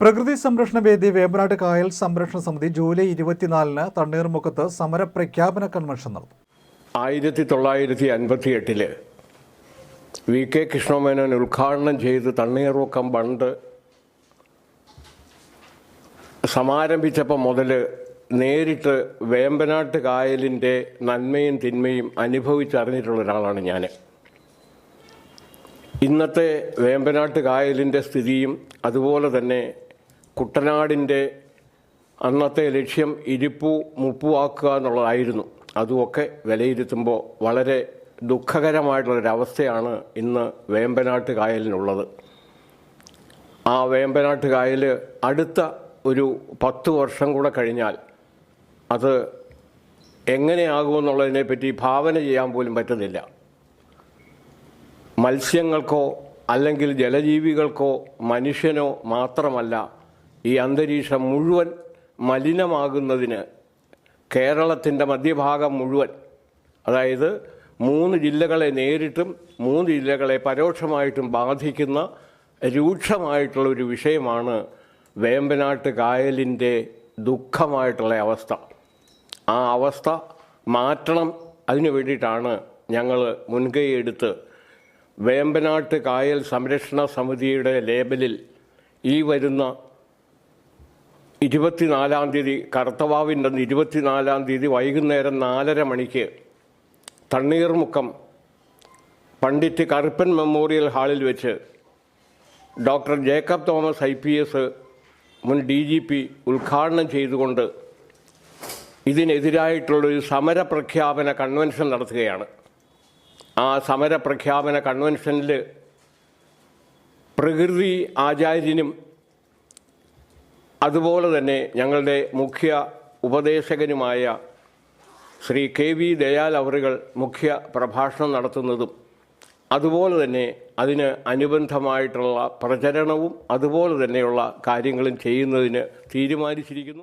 പ്രകൃതി സംരക്ഷണ വേദി വേമ്പനാട് കായൽ സംരക്ഷണ സമിതി ജൂലൈ ഇരുപത്തിനാലിന് തണ്ണീർമുഖത്ത് സമരപ്രഖ്യാപന കൺവെൻഷൻ നടത്തും ആയിരത്തി തൊള്ളായിരത്തി അൻപത്തി എട്ടിൽ വി കെ കൃഷ്ണമേനോൻ ഉദ്ഘാടനം ചെയ്ത് തണ്ണീർമുക്കം ബണ്ട് സമാരംഭിച്ചപ്പോൾ മുതൽ നേരിട്ട് വേമ്പനാട്ട് കായലിന്റെ നന്മയും തിന്മയും അനുഭവിച്ചറിഞ്ഞിട്ടുള്ള ഒരാളാണ് ഞാൻ ഇന്നത്തെ വേമ്പനാട്ട് കായലിന്റെ സ്ഥിതിയും അതുപോലെ തന്നെ കുട്ടനാടിന്റെ അന്നത്തെ ലക്ഷ്യം ഇരിപ്പു മുപ്പുവാക്കുക എന്നുള്ളതായിരുന്നു. അതുമൊക്കെ വിലയിരുത്തുമ്പോൾ വളരെ ദുഃഖകരമായിട്ടുള്ളൊരവസ്ഥയാണ് ഇന്ന് വേമ്പനാട്ട് കായലിനുള്ളത് ആ വേമ്പനാട്ട് കായൽ അടുത്ത ഒരു പത്ത് വർഷം കൂടെ കഴിഞ്ഞാൽ അത് എങ്ങനെയാകുമെന്നുള്ളതിനെ പറ്റി ഭാവന ചെയ്യാൻ പോലും പറ്റുന്നില്ല. മത്സ്യങ്ങൾക്കോ അല്ലെങ്കിൽ ജലജീവികൾക്കോ മനുഷ്യനോ മാത്രമല്ല ഈ അന്തരീക്ഷം മുഴുവൻ മലിനമാകുന്നതിന് കേരളത്തിന്റെ മധ്യഭാഗം മുഴുവൻ അതായത് മൂന്ന് ജില്ലകളെ നേരിട്ടും മൂന്ന് ജില്ലകളെ പരോക്ഷമായിട്ടും ബാധിക്കുന്ന രൂക്ഷമായിട്ടുള്ള ഒരു വിഷയമാണ് വേമ്പനാട്ട് കായലിന്റെ ദുഃഖമായിട്ടുള്ള അവസ്ഥ. ആ അവസ്ഥ മാറ്റണം അതിനു വേണ്ടിയിട്ടാണ് ഞങ്ങൾ മുൻകൈയെടുത്ത് വേമ്പനാട്ട് കായൽ സംരക്ഷണ സമിതിയുടെ ലേബലിൽ ഈ വരുന്ന ഇരുപത്തിനാലാം തീയതി കറുത്തവാവിന്റെ ഇരുപത്തിനാലാം തീയതി വൈകുന്നേരം നാലര മണിക്ക് തണ്ണീർമുക്കം പണ്ഡിറ്റ് കറുപ്പൻ മെമ്മോറിയൽ ഹാളിൽ വെച്ച് doctor Jacob Thomas I P S മുൻ ഡി ജി പി ഉദ്ഘാടനം ചെയ്തുകൊണ്ട് ഇതിനെതിരായിട്ടുള്ളൊരു സമരപ്രഖ്യാപന കൺവെൻഷൻ നടത്തുകയാണ്. ആ സമരപ്രഖ്യാപന കൺവെൻഷനിൽ പ്രകൃതി ആചാര്യനും അതുപോലെ തന്നെ ഞങ്ങളുടെ മുഖ്യ ഉപദേശകനുമായ ശ്രീ കെ വി ദയാൽ അവറുകൾ മുഖ്യ പ്രഭാഷണം നടത്തുന്നതും അതുപോലെ തന്നെ അതിന് അനുബന്ധമായിട്ടുള്ള പ്രചരണവും അതുപോലെ തന്നെയുള്ള കാര്യങ്ങളും ചെയ്യുന്നതിന് തീരുമാനിച്ചിരിക്കുന്നു.